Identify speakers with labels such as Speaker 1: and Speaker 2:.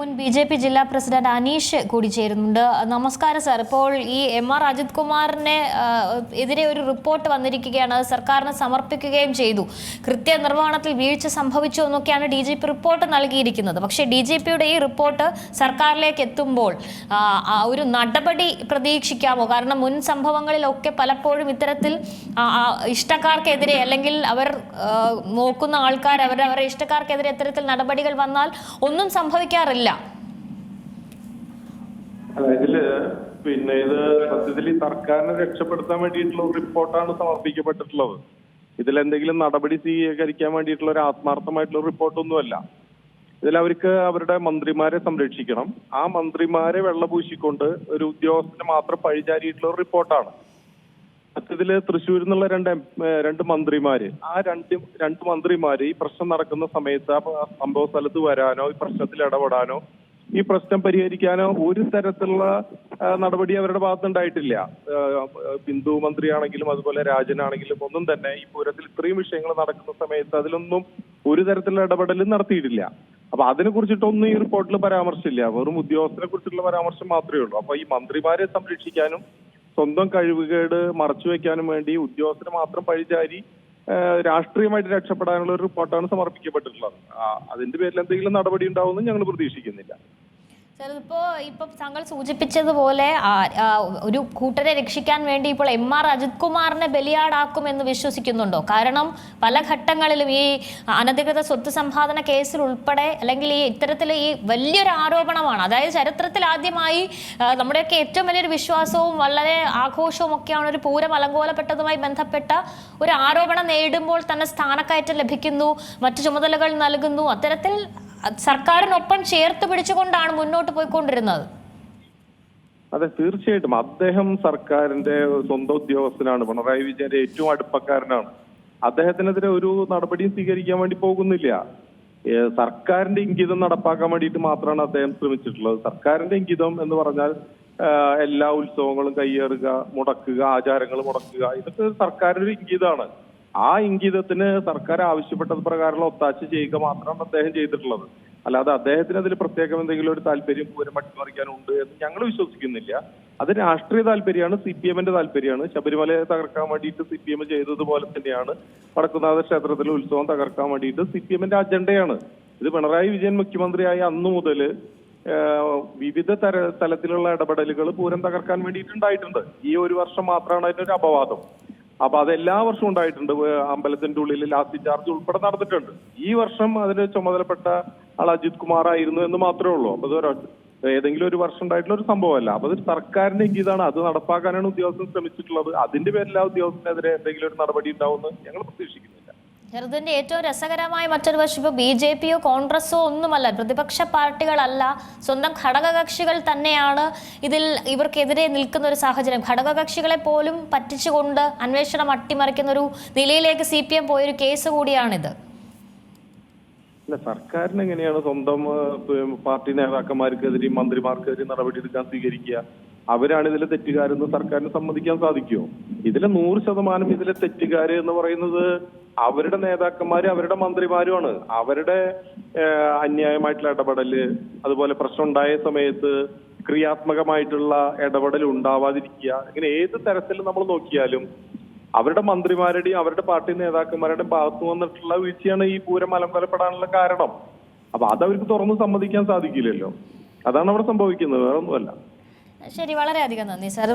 Speaker 1: മുൻ B J P ജില്ലാ president Aneesh കൂടി ചേരുന്നുണ്ട് നമസ്കാരം സാർ. ഇപ്പോൾ ഈ എം ആർ അജിത് കുമാറിനെ എതിരെ ഒരു റിപ്പോർട്ട് വന്നിരിക്കുകയാണ്. അത് സർക്കാരിന് സമർപ്പിക്കുകയും ചെയ്തു. കൃത്യനിർവഹണത്തിൽ വീഴ്ച സംഭവിച്ചു എന്നൊക്കെയാണ് ഡി ജി പി റിപ്പോർട്ട് നൽകിയിരിക്കുന്നത്. പക്ഷേ ഡി ജി പിയുടെ ഈ റിപ്പോർട്ട് സർക്കാരിലേക്ക് എത്തുമ്പോൾ ഒരു നടപടി പ്രതീക്ഷിക്കാമോ? കാരണം മുൻ സംഭവങ്ങളിലൊക്കെ പലപ്പോഴും ഇത്തരത്തിൽ ഇഷ്ടക്കാർക്കെതിരെ അല്ലെങ്കിൽ അവർ നോക്കുന്ന ആൾക്കാർ അവർ അവരുടെ ഇഷ്ടക്കാർക്കെതിരെ ഇത്തരത്തിൽ നടപടികൾ വന്നാൽ ഒന്നും സംഭവിക്കാറില്ല.
Speaker 2: ഇതിൽ പിന്നെ ഇത് സത്യത്തിൽ ഈ സർക്കാരിനെ രക്ഷപ്പെടുത്താൻ വേണ്ടിയിട്ടുള്ള ഒരു റിപ്പോർട്ടാണ് സമർപ്പിക്കപ്പെട്ടിട്ടുള്ളത്. ഇതിൽ എന്തെങ്കിലും നടപടി സ്വീകരിക്കാൻ വേണ്ടിയിട്ടുള്ള ഒരു ആത്മാർത്ഥമായിട്ടുള്ള റിപ്പോർട്ടൊന്നുമല്ല. ഇതിൽ അവർക്ക് അവരുടെ മന്ത്രിമാരെ സംരക്ഷിക്കണം. ആ മന്ത്രിമാരെ വെള്ളപൂശിക്കൊണ്ട് ഒരു ഉദ്യോഗസ്ഥന് മാത്രം പഴിചാരിയിട്ടുള്ള ഒരു റിപ്പോർട്ടാണ്. സത്യത്തിൽ തൃശ്ശൂരിൽ നിന്നുള്ള രണ്ട് രണ്ട് മന്ത്രിമാര്. ആ രണ്ട് രണ്ട് മന്ത്രിമാര് ഈ പ്രശ്നം നടക്കുന്ന സമയത്ത് ആ സംഭവ സ്ഥലത്ത് വരാനോ ഈ പ്രശ്നത്തിൽ ഇടപെടാനോ ഈ പ്രശ്നം പരിഹരിക്കാനോ ഒരു തരത്തിലുള്ള നടപടി അവരുടെ ഭാഗത്തുണ്ടായിട്ടില്ല ബിന്ദു മന്ത്രിയാണെങ്കിലും അതുപോലെ രാജനാണെങ്കിലും ഒന്നും തന്നെ ഈ പൂരത്തിൽ ഇത്രയും വിഷയങ്ങൾ നടക്കുന്ന സമയത്ത് അതിലൊന്നും ഒരു തരത്തിലുള്ള ഇടപെടലും നടത്തിയിട്ടില്ല. അപ്പൊ അതിനെ കുറിച്ചിട്ടൊന്നും ഈ റിപ്പോർട്ടിൽ പരാമർശമില്ല വെറും ഉദ്യോഗസ്ഥനെ കുറിച്ചുള്ള പരാമർശം മാത്രമേ ഉള്ളൂ. അപ്പൊ ഈ മന്ത്രിമാരെ സംരക്ഷിക്കാനും സ്വന്തം കഴിവുകേട് മറച്ചു വെക്കാനും വേണ്ടി ഉദ്യോഗസ്ഥരെ മാത്രം പഴിചാരി രാഷ്ട്രീയമായിട്ട് രക്ഷപ്പെടാനുള്ള ഒരു റിപ്പോർട്ടാണ് സമർപ്പിക്കപ്പെട്ടിട്ടുള്ളത്. അതിന്റെ പേരിൽ എന്തെങ്കിലും നടപടി ഉണ്ടാവുമെന്ന് ഞങ്ങൾ പ്രതീക്ഷിക്കുന്നില്ല.
Speaker 1: സാർ ഇപ്പോ താങ്കൾ സൂചിപ്പിച്ചതുപോലെ ഒരു കൂട്ടരെ രക്ഷിക്കാൻ വേണ്ടി ഇപ്പോൾ എം ആർ അജിത് കുമാറിനെ ബലിയാടാക്കും എന്ന് വിശ്വസിക്കുന്നുണ്ടോ? കാരണം പല ഘട്ടങ്ങളിലും ഈ അനധികൃത സ്വത്ത് സമ്പാദന കേസിൽ ഉൾപ്പെടെ അല്ലെങ്കിൽ ഈ ഇത്തരത്തിൽ ഈ വലിയൊരു ആരോപണമാണ്. അതായത് ചരിത്രത്തിൽ ആദ്യമായി നമ്മുടെയൊക്കെ ഏറ്റവും വലിയൊരു വിശ്വാസവും വളരെ ആഘോഷവും ഒക്കെയാണ് ഒരു പൂരം അലങ്കോലപ്പെട്ടതുമായി ബന്ധപ്പെട്ട ഒരു ആരോപണം നേടുമ്പോൾ തന്നെ സ്ഥാനക്കയറ്റം ലഭിക്കുന്നു മറ്റു ചുമതലകൾ നൽകുന്നു. അത്തരത്തിൽ സർക്കാരിനൊപ്പം ചേർത്ത് പിടിച്ചുകൊണ്ടാണ് മുന്നോട്ട് പോയിക്കൊണ്ടിരുന്നത്.
Speaker 2: അതെ തീർച്ചയായിട്ടും. അദ്ദേഹം സർക്കാരിന്റെ സ്വന്തം ഉദ്യോഗസ്ഥനാണ്. പിണറായി വിജയന്റെ ഏറ്റവും അടുപ്പക്കാരനാണ്. അദ്ദേഹത്തിനെതിരെ ഒരു നടപടിയും സ്വീകരിക്കാൻ വേണ്ടി പോകുന്നില്ല. സർക്കാരിന്റെ ഇംഗിതം നടപ്പാക്കാൻ വേണ്ടിയിട്ട് മാത്രമാണ് അദ്ദേഹം ശ്രമിച്ചിട്ടുള്ളത്. സർക്കാരിന്റെ ഇംഗിതം എന്ന് പറഞ്ഞാൽ എല്ലാ ഉത്സവങ്ങളും കയ്യേറുക മുടക്കുക ആചാരങ്ങൾ മുടക്കുക ഇതൊക്കെ സർക്കാരിന്റെ ഒരു ഇംഗിതമാണ്. ആ ഇംഗിതത്തിന് സർക്കാർ ആവശ്യപ്പെട്ടത് പ്രകാരമുള്ള ഒത്താശ ചെയ്യുക മാത്രമാണ് അദ്ദേഹം ചെയ്തിട്ടുള്ളത്. അല്ലാതെ അദ്ദേഹത്തിന് അതിൽ പ്രത്യേകം എന്തെങ്കിലും ഒരു താല്പര്യം പൂരം അട്ടിമറിക്കാനുണ്ട് എന്ന് ഞങ്ങൾ വിശ്വസിക്കുന്നില്ല. അത് രാഷ്ട്രീയ താല്പര്യമാണ് സി പി എമ്മിന്റെ താല്പര്യമാണ്. ശബരിമലയെ തകർക്കാൻ വേണ്ടിയിട്ട് സി പി എം ചെയ്തതുപോലെ തന്നെയാണ്. വടക്കുന്നാഥ ക്ഷേത്രത്തിലെ ഉത്സവം തകർക്കാൻ വേണ്ടിയിട്ട് സി പി എമ്മിന്റെ അജണ്ടയാണ്. ഇത് പിണറായി വിജയൻ മുഖ്യമന്ത്രിയായ അന്നു മുതൽ വിവിധ തര തലത്തിലുള്ള ഇടപെടലുകൾ പൂരം തകർക്കാൻ വേണ്ടിയിട്ടുണ്ടായിട്ടുണ്ട്. ഈ ഒരു വർഷം മാത്രമാണ് അതിന്റെ ഒരു അപവാദം. അപ്പൊ അത് എല്ലാ വർഷവും ഉണ്ടായിട്ടുണ്ട്. അമ്പലത്തിന്റെ ഉള്ളിൽ ലാസ്റ്റ് ചാർജ് ഉൾപ്പെടെ നടന്നിട്ടുണ്ട്. ഈ വർഷം അതിന് ചുമതലപ്പെട്ട ആൾ അജിത് കുമാർ ആയിരുന്നു എന്ന് മാത്രമേ ഉള്ളൂ. അപ്പൊ ഏതെങ്കിലും ഒരു വർഷം ഉണ്ടായിട്ടുള്ള ഒരു സംഭവമല്ല. അപ്പൊ ഇത് സർക്കാരിന്റെ ഇംഗിതാണ് അത് നടപ്പാക്കാനാണ് ഉദ്യോഗസ്ഥൻ ശ്രമിച്ചിട്ടുള്ളത്. അതിന്റെ പേരിൽ ആ ഉദ്യോഗസ്ഥനെതിരെ എന്തെങ്കിലും ഒരു നടപടി ഉണ്ടാവുമെന്ന് ഞങ്ങൾ പ്രതീക്ഷിക്കുന്നില്ല
Speaker 1: ചെറുതിന്റെ ഏറ്റവും രസകരമായ മറ്റൊരു വശം ഇപ്പോൾ ബി ജെ പിയോ കോൺഗ്രസോ ഒന്നുമല്ല. പ്രതിപക്ഷ പാർട്ടികളല്ല. സ്വന്തം ഘടകകക്ഷികൾ തന്നെയാണ് ഇതിൽ ഇവർക്കെതിരെ നിൽക്കുന്ന ഒരു സാഹചര്യം. ഘടകകക്ഷികളെ പോലും പറ്റിച്ചുകൊണ്ട് അന്വേഷണം അട്ടിമറിക്കുന്ന ഒരു നിലയിലേക്ക് സി പി എം പോയൊരു കേസ് കൂടിയാണിത്.
Speaker 2: സർക്കാരിന് എങ്ങനെയാണ് സ്വന്തം പാർട്ടി നേതാക്കന്മാർക്കെതിരെയും മന്ത്രിമാർക്കെതിരെയും നടപടി എടുക്കാൻ സ്വീകരിക്കുക? അവരാണ് ഇതിലെ തെറ്റുകാരെന്ന് സർക്കാരിന് സമ്മതിക്കാൻ സാധിക്കുമോ? ഇതിലെ നൂറ് ശതമാനം ഇതിലെ തെറ്റുകാര് എന്ന് പറയുന്നത് അവരുടെ നേതാക്കന്മാരും അവരുടെ മന്ത്രിമാരുമാണ്. അവരുടെ അന്യായമായിട്ടുള്ള ഇടപെടൽ അതുപോലെ പ്രശ്നം ഉണ്ടായ സമയത്ത് ക്രിയാത്മകമായിട്ടുള്ള ഇടപെടൽ ഉണ്ടാവാതിരിക്കുക അങ്ങനെ ഏത് തരത്തിൽ നമ്മൾ നോക്കിയാലും അവരുടെ മന്ത്രിമാരുടെയും അവരുടെ പാർട്ടി നേതാക്കന്മാരുടെയും ഭാഗത്തു വന്നിട്ടുള്ള വീഴ്ചയാണ് ഈ പൂരം അലങ്കോലപ്പെടാനുള്ള കാരണം. അപ്പൊ അതവർക്ക് തുറന്ന് സമ്മതിക്കാൻ സാധിക്കില്ലല്ലോ. അതാണ് അവിടെ സംഭവിക്കുന്നത്. വേറെ ഒന്നുമല്ല
Speaker 1: ശരി വളരെയധികം നന്ദി. സാർ